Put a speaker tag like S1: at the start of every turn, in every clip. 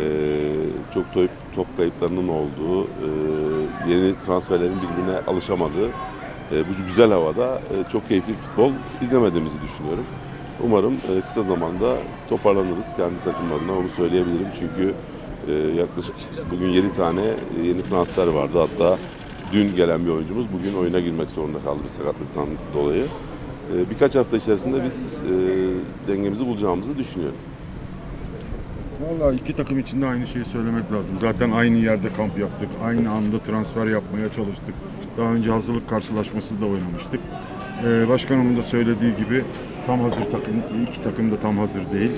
S1: e, çok top, top kayıplarının olduğu, e, yeni transferlerin birbirine alışamadığı e, bu güzel havada e, çok keyifli futbol izlemediğimizi düşünüyorum. Umarım e, kısa zamanda toparlanırız kendi takımlarına onu söyleyebilirim çünkü e, yaklaşık bugün 7 tane yeni transfer vardı hatta dün gelen bir oyuncumuz bugün oyuna girmek zorunda kaldı bir sakatlıktan dolayı. E, birkaç hafta içerisinde biz e, dengemizi bulacağımızı düşünüyorum.
S2: Vallahi iki takım için de aynı şeyi söylemek lazım. Zaten aynı yerde kamp yaptık. Aynı anda transfer yapmaya çalıştık. Daha önce hazırlık karşılaşması da oynamıştık. Ee, başkanımın da söylediği gibi tam hazır takım, iki takım da tam hazır değil.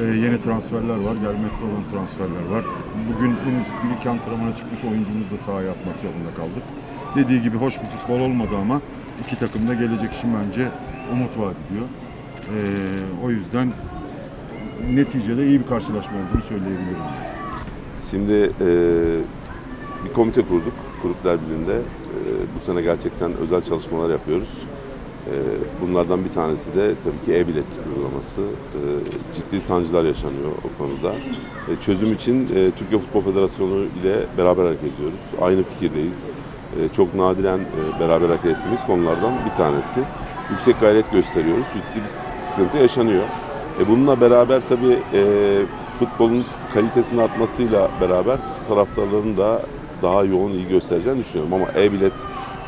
S2: Ee, yeni transferler var, gelmekte olan transferler var. Bugün bir iki antrenmana çıkmış oyuncumuz da sahaya atmak zorunda kaldık. Dediği gibi hoş bir futbol olmadı ama iki takım da gelecek için bence umut vaat ediyor. Ee, o yüzden neticede iyi bir karşılaşma olduğunu söyleyebilirim.
S1: Şimdi e, bir komite kurduk Kulüpler Birliği'nde. E, bu sene gerçekten özel çalışmalar yapıyoruz. E, bunlardan bir tanesi de tabii ki e-bilet uygulaması. E, ciddi sancılar yaşanıyor o konuda. E, çözüm için e, Türkiye Futbol Federasyonu ile beraber hareket ediyoruz. Aynı fikirdeyiz. E, çok nadiren e, beraber hareket ettiğimiz konulardan bir tanesi. Yüksek gayret gösteriyoruz. Ciddi bir sıkıntı yaşanıyor. E, bununla beraber tabii e, futbolun kalitesinin artmasıyla beraber taraftarların da daha yoğun ilgi göstereceğini düşünüyorum. Ama e-bilet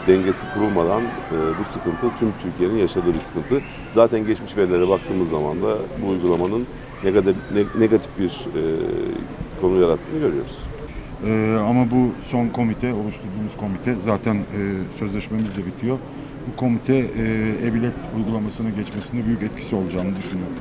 S1: dengesi kurulmadan e, bu sıkıntı tüm Türkiye'nin yaşadığı bir sıkıntı. Zaten geçmiş verilere baktığımız zaman da bu uygulamanın negatif, ne- negatif bir e, konu yarattığını görüyoruz.
S2: Ee, ama bu son komite, oluşturduğumuz komite zaten e, sözleşmemiz de bitiyor. Bu komite e, e-bilet uygulamasına geçmesinde büyük etkisi olacağını düşünüyorum.